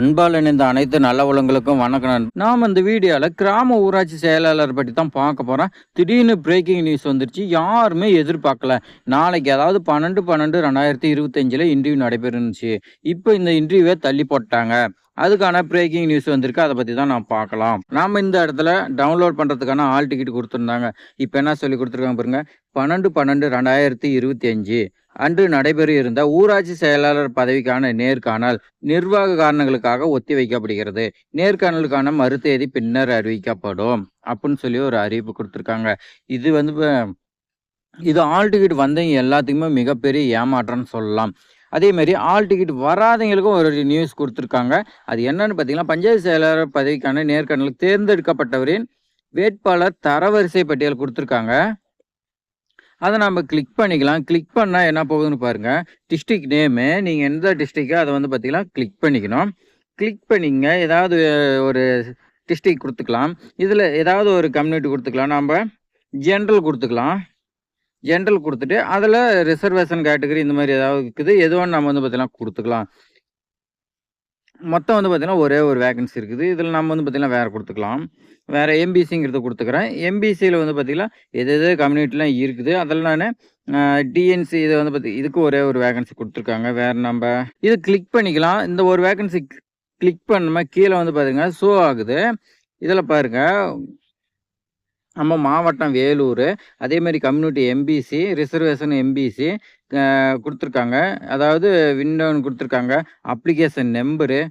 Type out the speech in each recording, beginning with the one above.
அன்பால் இணைந்த அனைத்து நல்ல உலங்களுக்கும் வணக்கம் நாம் இந்த வீடியோவில் கிராம ஊராட்சி செயலாளர் பற்றி தான் பார்க்க போகிறோம் திடீர்னு பிரேக்கிங் நியூஸ் வந்துருச்சு. யாருமே எதிர்பார்க்கல. நாளைக்கு அதாவது பன்னெண்டு பன்னெண்டு ரெண்டாயிரத்தி இருபத்தஞ்சில் இன்டர்வியூ நடைபெறுச்சு இப்போ இந்த இன்டர்வியூவை தள்ளி போட்டாங்க. அதுக்கான பிரேக்கிங் நியூஸ் வந்திருக்கு. அதை பற்றி தான் நான் பார்க்கலாம். நாம் இந்த இடத்துல டவுன்லோட் பண்ணுறதுக்கான ஆல் டிக்கெட் கொடுத்துருந்தாங்க. இப்போ என்ன சொல்லி கொடுத்துருக்காங்க பாருங்கள் பன்னெண்டு பன்னெண்டு ரெண்டாயிரத்தி இருபத்தி அஞ்சு அன்று நடைபெற இருந்த ஊராட்சி செயலாளர் பதவிக்கான நேர்காணல் நிர்வாக காரணங்களுக்காக ஒத்தி வைக்கப்படுகிறது நேர்காணலுக்கான மறுதேதி பின்னர் அறிவிக்கப்படும் அப்படின்னு சொல்லி ஒரு அறிவிப்பு கொடுத்துருக்காங்க. இது வந்து இது ஆல் டிக்கெட் வந்தவங்க எல்லாத்துக்குமே மிகப்பெரிய ஏமாற்றம்னு சொல்லலாம். அதே மாதிரி ஆல் டிக்கெட் வராதவங்களுக்கும் ஒரு நியூஸ் கொடுத்துருக்காங்க. அது என்னன்னு பார்த்தீங்கன்னா பஞ்சாயத்து செயலாளர் பதவிக்கான நேர்காணலுக்கு தேர்ந்தெடுக்கப்பட்டவரின் வேட்பாளர் தரவரிசை பட்டியல் கொடுத்துருக்காங்க. அதை நம்ம கிளிக் பண்ணிக்கலாம். கிளிக் பண்ணால் என்ன போகுதுன்னு பாருங்கள் டிஸ்ட்ரிக் நேமு நீங்கள் எந்த டிஸ்ட்ரிக்கோ அதை வந்து பார்த்தீங்கன்னா கிளிக் பண்ணிக்கணும். கிளிக் பண்ணிங்க ஏதாவது ஒரு டிஸ்ட்ரிக் கொடுத்துக்கலாம். இதில் ஏதாவது ஒரு கம்யூனிட்டி கொடுத்துக்கலாம். நம்ம ஜென்ரல் கொடுத்துக்கலாம். ஜென்ரல் கொடுத்துட்டு அதில் ரிசர்வேஷன் கேட்டகரி இந்த மாதிரி ஏதாவது இருக்குது. எதுவும் நம்ம வந்து பார்த்தீங்கன்னா கொடுத்துக்கலாம். மொத்தம் வந்து பார்த்திங்கன்னா ஒரே ஒரு வேகன்சி இருக்குது. இதில் நம்ம வந்து பார்த்திங்கன்னா வேறு கொடுத்துக்கலாம். வேறு எம்பிசிங்கிறத கொடுத்துக்கிறேன். எம்பிசியில் வந்து பார்த்தீங்கன்னா எது எது கம்யூனிட்டிலாம் இருக்குது. அதில் நான் டிஎன்சி இதை வந்து பார்த்தி இதுக்கு ஒரே ஒரு வேகன்சி கொடுத்துருக்காங்க. வேறு நம்ம இது கிளிக் பண்ணிக்கலாம். இந்த ஒரு வேகன்சி கிளிக் பண்ணுமா கீழே வந்து பார்த்திங்கன்னா ஷோ ஆகுது. இதில் பாருங்கள் நம்ம மாவட்டம் வேலூர். அதே மாதிரி கம்யூனிட்டி எம்பிசி ரிசர்வேஷன் எம்பிசி கொடுத்துருக்காங்க. அதாவது விண்டோன்னு கொடுத்துருக்காங்க. அப்ளிகேஷன் நம்பரு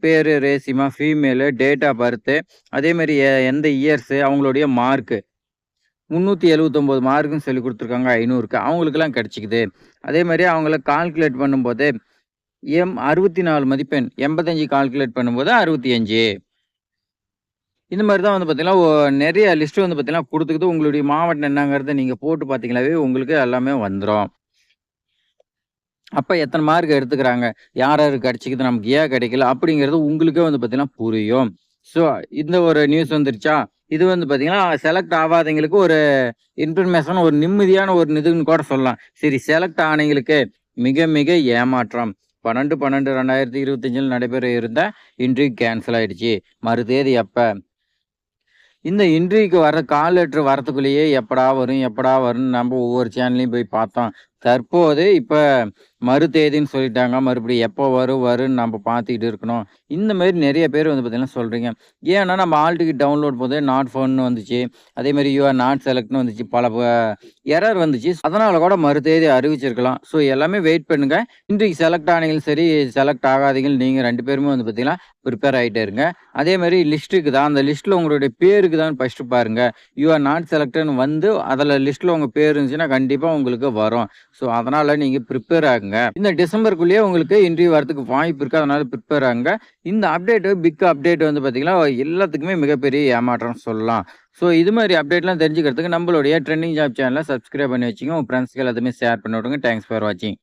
பேர் Reshma female date of birth அதேமாதிரி எ- எந்த இயர்ஸு அவங்களுடைய மார்க்கு. முந்நூற்றி எழுவத்தொம்போது மார்க்குன்னு சொல்லி கொடுத்துருக்காங்க ஐநூறுக்கு. அவங்களுக்கெல்லாம் கிடச்சிக்குது. அதே மாதிரி அவங்கள கால்குலேட் பண்ணும்போது எம் அறுபத்தி நாலு மதிப்பெண். எண்பத்தஞ்சு கால்குலேட் பண்ணும்போது அறுபத்தி அஞ்சு இந்த மாதிரி தான் வந்து பார்த்தீங்கன்னா நிறைய லிஸ்ட்டு வந்து பார்த்தீங்கன்னா கொடுத்துக்குது உங்களுடைய மாவட்டம் என்னங்கிறத நீங்கள் போட்டு பார்த்தீங்களாவே உங்களுக்கு எல்லாமே வந்துடும் அப்போ எத்தனை மார்க் எடுத்துக்கிறாங்க? யார் யார் கிடச்சிக்குது? நமக்கு ஏன் கிடைக்கல? அப்படிங்கிறது உங்களுக்கே வந்து பார்த்தீங்கன்னா புரியும். ஸோ இந்த ஒரு நியூஸ் வந்துருச்சா? இது வந்து பார்த்தீங்கன்னா செலக்ட் ஆகாதவங்களுக்கு ஒரு இன்ஃபர்மேஷன் ஒரு நிம்மதியான ஒரு இதுன்னு கூட சொல்லலாம். சரி செலக்ட் ஆனவங்களுக்கு மிக மிக ஏமாற்றம். பன்னெண்டு பன்னெண்டு ரெண்டாயிரத்தி இருபத்தஞ்சில் நடைபெற இருந்த இன்டர்வியூ கேன்சல் ஆயிடுச்சு. மறுதேதி எப்போ இந்த இன்டர்வியூக்கு வர கால் லெட்ரு வரத்துக்குள்ளேயே எப்படா வரும் எப்படா வரும்னு நம்ம ஒவ்வொரு சேனல்லையும் போய் பார்த்தோம். தற்போது இப்போ மறு தேதின்னு சொல்லிட்டாங்க. மறுபடியும் எப்போ வரும் வரும்னு நம்ம பார்த்துக்கிட்டு இருக்கணும். இந்த மாதிரி நிறைய பேர் வந்து பார்த்திங்கன்னா சொல்கிறீங்க ஏன்னா நம்ம ஆல் டிக்கெட் டவுன்லோட் போதே நாட் ஃபோன்னு வந்துச்சு. அதே மாதிரி யூஆர் நாட் செலக்ட்னு வந்துச்சு. பல எரர் வந்துச்சு. அதனால் கூட மறு தேதி அறிவிச்சிருக்கலாம். ஸோ எல்லாமே வெயிட் பண்ணுங்கள் இன்றைக்கு செலக்ட் ஆனீங்களும் சரி செலக்ட் ஆகாதீங்களும் நீங்கள் ரெண்டு பேருமே வந்து பார்த்தீங்கன்னா ப்ரிப்பேர் ஆகிட்டே இருங்க. அதே மாதிரி லிஸ்ட்டுக்கு தான். அந்த லிஸ்ட்டில் உங்களுடைய பேருக்கு தான் ஃபஸ்ட்டு பாருங்கள் யூஆர் நாட் செலக்டட்னு வந்து அதில் லிஸ்ட்டில் உங்கள் பேர் இருந்துச்சுன்னா கண்டிப்பாக உங்களுக்கு வரும். ஸோ அதனால் நீங்கள் ப்ரிப்பேர் ஆகுங்க. இந்த டிசம்பருக்குள்ளேயே உங்களுக்கு இன்டர்வியூ வரதுக்கு வாய்ப்பு இருக்குது அதனால் ப்ரிப்பேர் ஆகுங்க. இந்த அப்டேட்டு பிக் அப்டேட் வந்து பார்த்திங்கன்னா எல்லாத்துக்குமே மிகப்பெரிய ஏமாற்றம் சொல்லலாம். ஸோ இது மாதிரி அப்டேட்லாம் தெரிஞ்சுக்கிறதுக்கு நம்மளுடைய ட்ரெண்டிங் ஜாப் சேனலை சப்ஸ்கிரைப் பண்ணி வச்சுங்க உங்கள் ஃப்ரெண்ட்ஸ்க்கு எல்லாத்தையுமே ஷேர் பண்ணி விடுங்க. தேங்க்ஸ் ஃபார் வாட்சிங்